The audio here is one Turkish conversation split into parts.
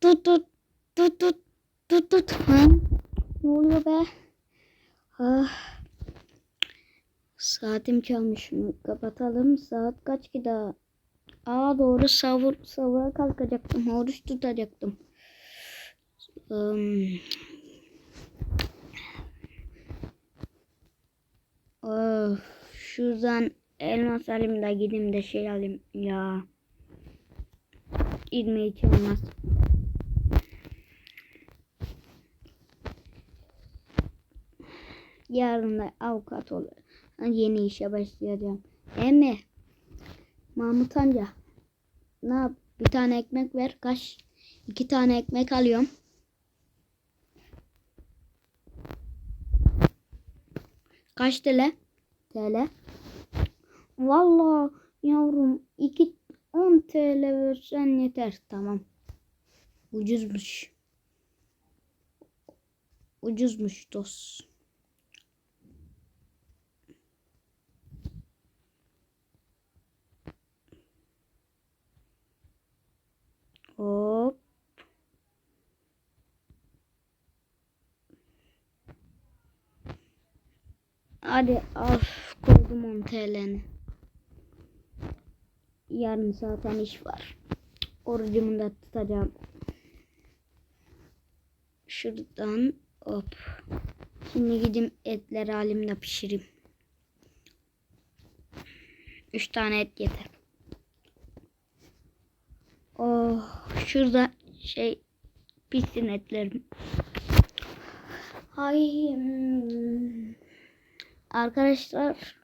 Tut tut tut tut tut tut. Ha? Ne oluyor be? Ah. Saatim çalmış. Kapatalım. Saat kaç ki daha? Aa doğru savur, savura kalkacaktım. Oruç tutacaktım. Um, of, şuradan elmas alayım da gideyim de şey alayım ya. 22 olmaz. Yarın da avukat olur. Yeni işe başlayacağım. Emi. Mahmut amca. Ne yap? Bir tane ekmek ver. Kaç? İki tane ekmek alıyorum. Kaç TL? TL. Valla yavrum 2 10 TL versen yeter. Tamam. Ucuzmuş. Ucuzmuş dost. Hop. Hadi af koydum 10 TL'ni. Yarın zaten iş var. Orucumu da tutacağım. Şuradan hop. Şimdi gidip etleri halimle pişireyim. Üç tane et yeter. Oh, şurada şey pişsin etlerim. Ay hmm. arkadaşlar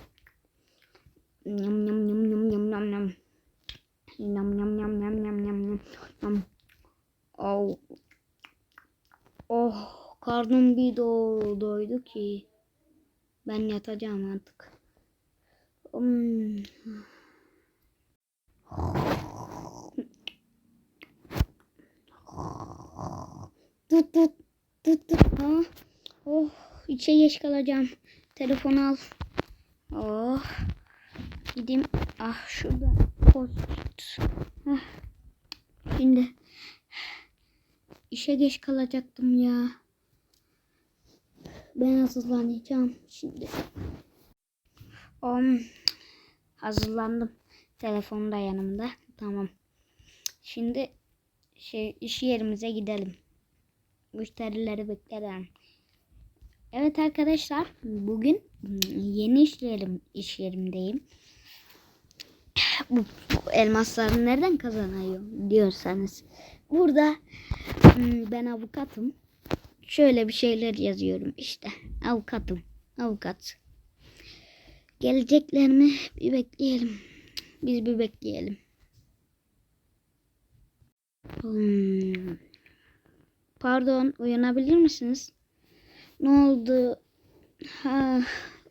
Yum yum yum yum yum yum yum. Yum yum yum yum yum yum yum. Oh. Oh karnım bir doydu ki. Ben yatacağım artık. Hmm. Um. Tut tut tut tut. Ha? Oh içe geç kalacağım. Telefon al. Oh. Gideyim. Ah şurada. Post. Ah. Şimdi işe geç kalacaktım ya. Ben hazırlanacağım şimdi. Um, hazırlandım. Telefon da yanımda. Tamam. Şimdi şey iş yerimize gidelim. Müşterileri beklerim. Evet arkadaşlar bugün yeni iş yerim, iş yerimdeyim. Bu, bu elmasları nereden kazanıyor diyorsanız. Burada hmm, ben avukatım. Şöyle bir şeyler yazıyorum işte. Avukatım. Avukat. Gelecekler mi? Bir bekleyelim. Biz bir bekleyelim. Hmm. Pardon, uyanabilir misiniz? Ne oldu? Ha,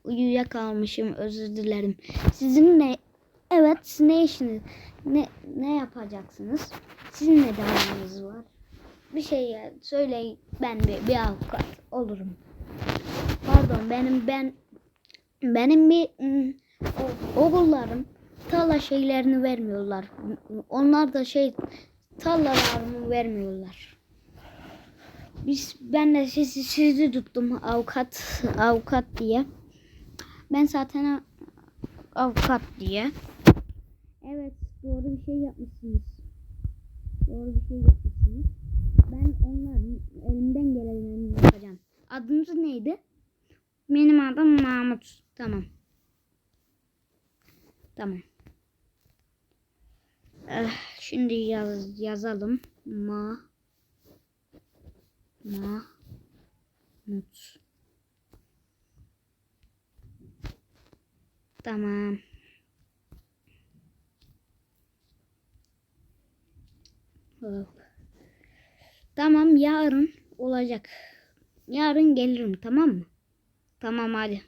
uyuyakalmışım. Özür dilerim. Sizin ne? Evet, siz ne işiniz? Ne ne yapacaksınız? Sizin ne derdiniz var? Bir şey söyleyin. Ben bir, bir avukat olurum. Pardon, benim ben benim bir o- oğullarım tarla şeylerini vermiyorlar. Onlar da şey tarlalarını vermiyorlar. Biz ben de sizi, sizi tuttum avukat avukat diye. Ben zaten avukat diye. Evet doğru bir şey yapmışsınız. Doğru bir şey yapmışsınız. Ben onların elimden geleni yapacağım. Adınız neydi? Benim adım Mahmut. Tamam. Tamam. Eh, şimdi yaz, yazalım. Ma Mahmut. Tamam. Tamam yarın olacak. Yarın gelirim tamam mı? Tamam hadi.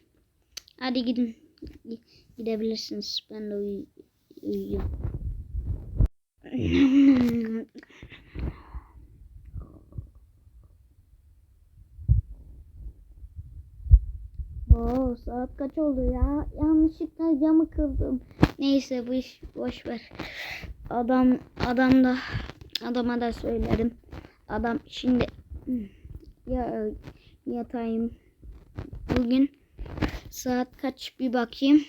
Hadi gidin. Gi- Gidebilirsiniz. Ben de uy uyuyayım. Oo, saat kaç oldu ya? Yanlışlıkla camı kırdım. Neyse bu iş boş ver. Adam adam da adama da söylerim. Adam şimdi ya yatayım. Bugün saat kaç bir bakayım.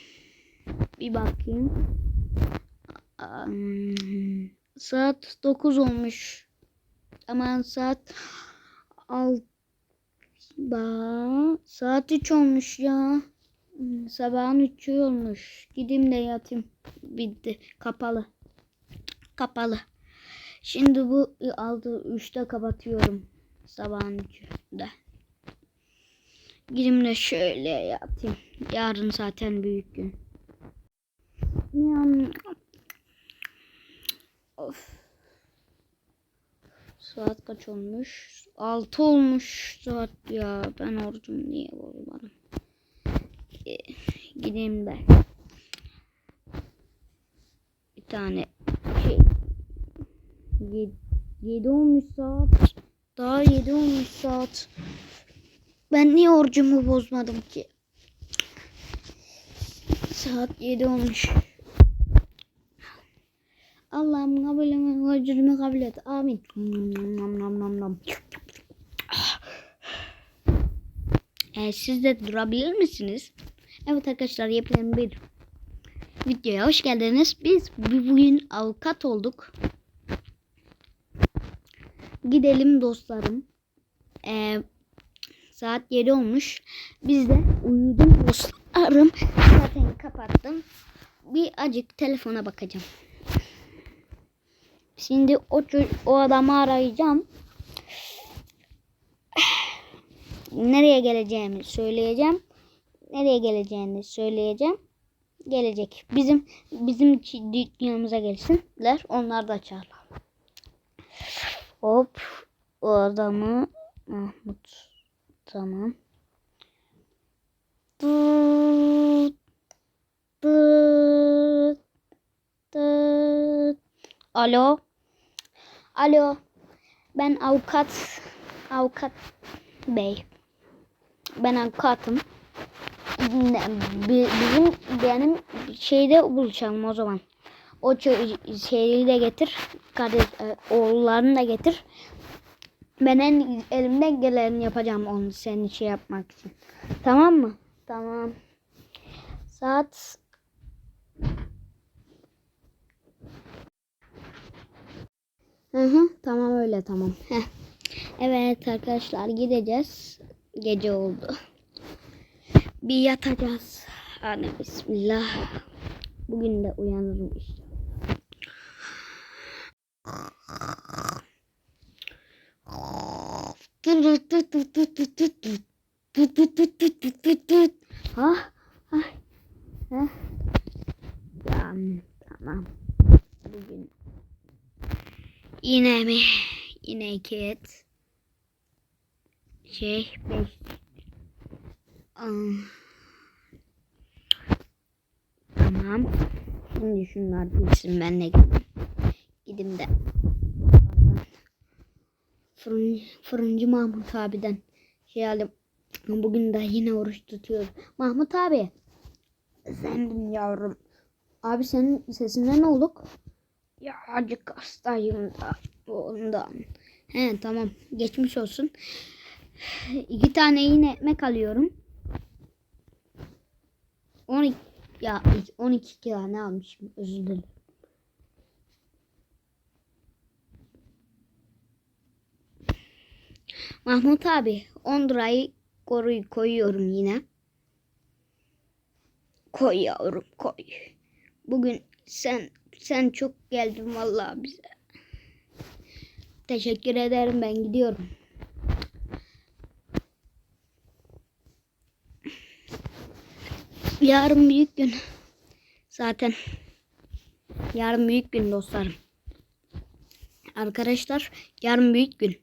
Bir bakayım. Saat 9 olmuş. Aman saat 6 Ba, saat 3 olmuş ya. Sabahın 3'ü olmuş. Gideyim de yatayım. Bitti. Kapalı. Kapalı. Şimdi bu aldı 3'te kapatıyorum. Sabahın 3'ünde. Gideyim de şöyle yatayım. Yarın zaten büyük gün. Of. Saat kaç olmuş? 6 olmuş saat ya. Ben orucum niye bozmadım? Ee, gideyim de. Bir tane. 7 olmuş saat. Daha 7 olmuş saat. Ben niye orucumu bozmadım ki? Saat 7 olmuş. Allah'ım kabul et, orucumu kabul et. Amin. Nam nam nam nam. Ee, siz de durabilir misiniz? Evet arkadaşlar yepyeni bir videoya hoş geldiniz. Biz bu- bugün avukat olduk. Gidelim dostlarım. Ee, saat 7 olmuş. Biz de uyuduk dostlarım. Zaten kapattım. Bir acık telefona bakacağım. Şimdi o o adamı arayacağım. Nereye geleceğimi söyleyeceğim. Nereye geleceğini söyleyeceğim. Gelecek. Bizim bizim dükkanımıza gelsinler. Onlar da açarlar. Hop. O adamı Mahmut. Tamam. Alo. Alo. Ben avukat. Avukat bey. Ben avukatım. Bizim benim şeyde buluşalım o zaman. O şeyi de getir. Kardeş, e, oğullarını da getir. Ben en elimden geleni yapacağım onu senin şey yapmak için. Tamam mı? Tamam. Saat Hı hı, tamam öyle tamam. Heh. Evet arkadaşlar gideceğiz. Gece oldu. Bir yatacağız. Hadi bismillah. Bugün de uyanırım işte. Ha? Ha? Ha? Ya, tamam. Bugün Yine mi? Yine iki et. Şey beş. Tamam. Şimdi şunlar bitsin ben de gideyim. Gideyim de. Fırın, fırıncı Mahmut abiden şey alayım. Bugün de yine oruç tutuyoruz. Mahmut abi. Efendim yavrum. Abi senin sesinden ne olduk? Ya acık hastayım da ondan. He tamam geçmiş olsun. İki tane yine ekmek alıyorum. 12 ya 12 tane almışım özür dilerim. Mahmut abi 10 lirayı koruyu koyuyorum yine. Koy yavrum koy. Bugün sen sen çok geldin vallahi bize. Teşekkür ederim ben gidiyorum. Yarın büyük gün. Zaten yarın büyük gün dostlarım. Arkadaşlar yarın büyük gün.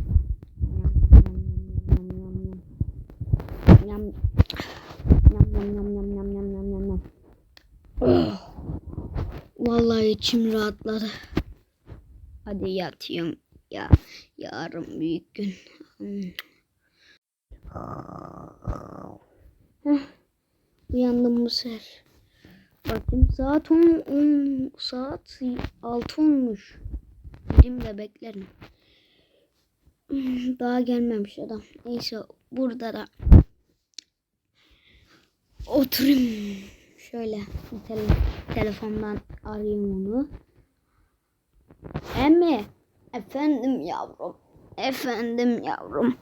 yam yam yam yam yam yam yam yam. Vallahi içim rahatladı. Hadi yatıyorum ya. Yarın büyük gün. Hmm. Uyandım bu sefer. Bakayım saat 10, 10 saat 6 olmuş. Gideyim de beklerim. Hmm, Daha gelmemiş adam. Neyse burada da oturayım. Şöyle tele- telefondan arayayım onu. Emmi. Efendim yavrum. Efendim yavrum.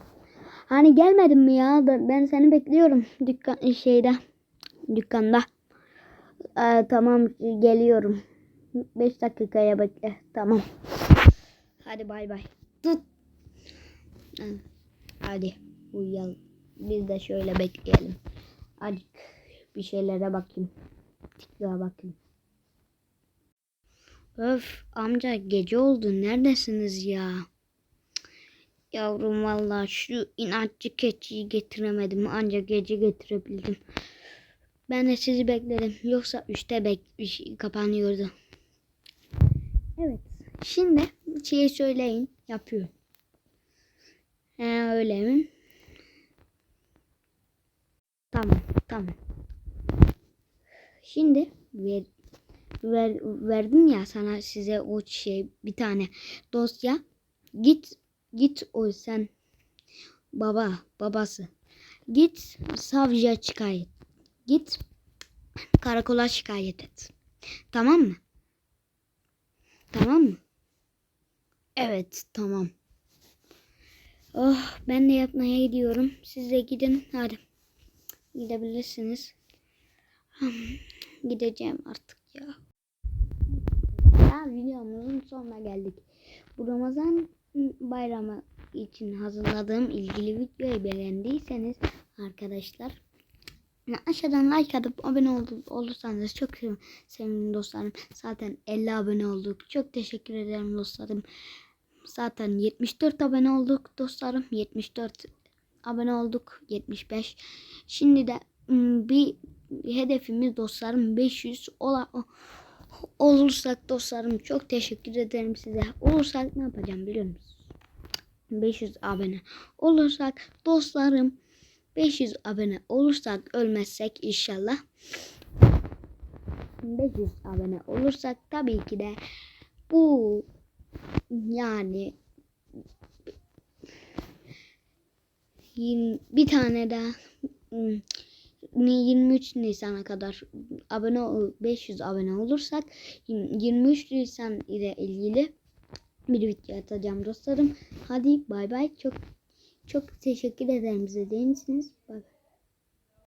Hani gelmedin mi ya? Ben seni bekliyorum dükkan şeyde. Dükkanda. Ee, tamam geliyorum. 5 dakikaya bekle. Tamam. Hadi bay bay. Tut. Ha, Hadi uyuyalım. Biz de şöyle bekleyelim. Hadi bir şeylere bakayım. TikTok'a bakayım. Öf amca gece oldu. Neredesiniz ya? Yavrum vallahi şu inatçı keçiyi getiremedim. Ancak gece getirebildim. Ben de sizi bekledim. Yoksa üçte bek iş- kapanıyordu. Evet. Şimdi şey söyleyin. Yapıyorum. He öyle mi? Tamam. Tamam. Şimdi ver, ver, verdim ya sana size o şey bir tane dosya. Git git o sen baba babası. Git savcıya şikayet. Git karakola şikayet et. Tamam mı? Tamam mı? Evet tamam. Oh ben de yatmaya gidiyorum. Siz de gidin hadi. Gidebilirsiniz. Hmm, Gideceğim artık ya. Ya videomuzun sonuna geldik. Bu Ramazan bayramı için hazırladığım ilgili videoyu beğendiyseniz arkadaşlar aşağıdan like atıp abone ol- olursanız çok sev- sevinirim dostlarım. Zaten 50 abone olduk. Çok teşekkür ederim dostlarım. Zaten 74 abone olduk dostlarım. 74 abone olduk. 75. Şimdi de ım, bir hedefimiz dostlarım 500 ola, olursak dostlarım çok teşekkür ederim size. Olursak ne yapacağım biliyor musunuz? 500 abone olursak dostlarım 500 abone olursak ölmezsek inşallah 500 abone olursak tabii ki de bu yani yirmi- bir tane daha ım, ni- 23 Nisan'a kadar abone ol- 500 abone olursak 23 Nisan ile ilgili bir video atacağım dostlarım. Hadi bay bay. Çok çok teşekkür ederim izlediğiniz için. Bay bay.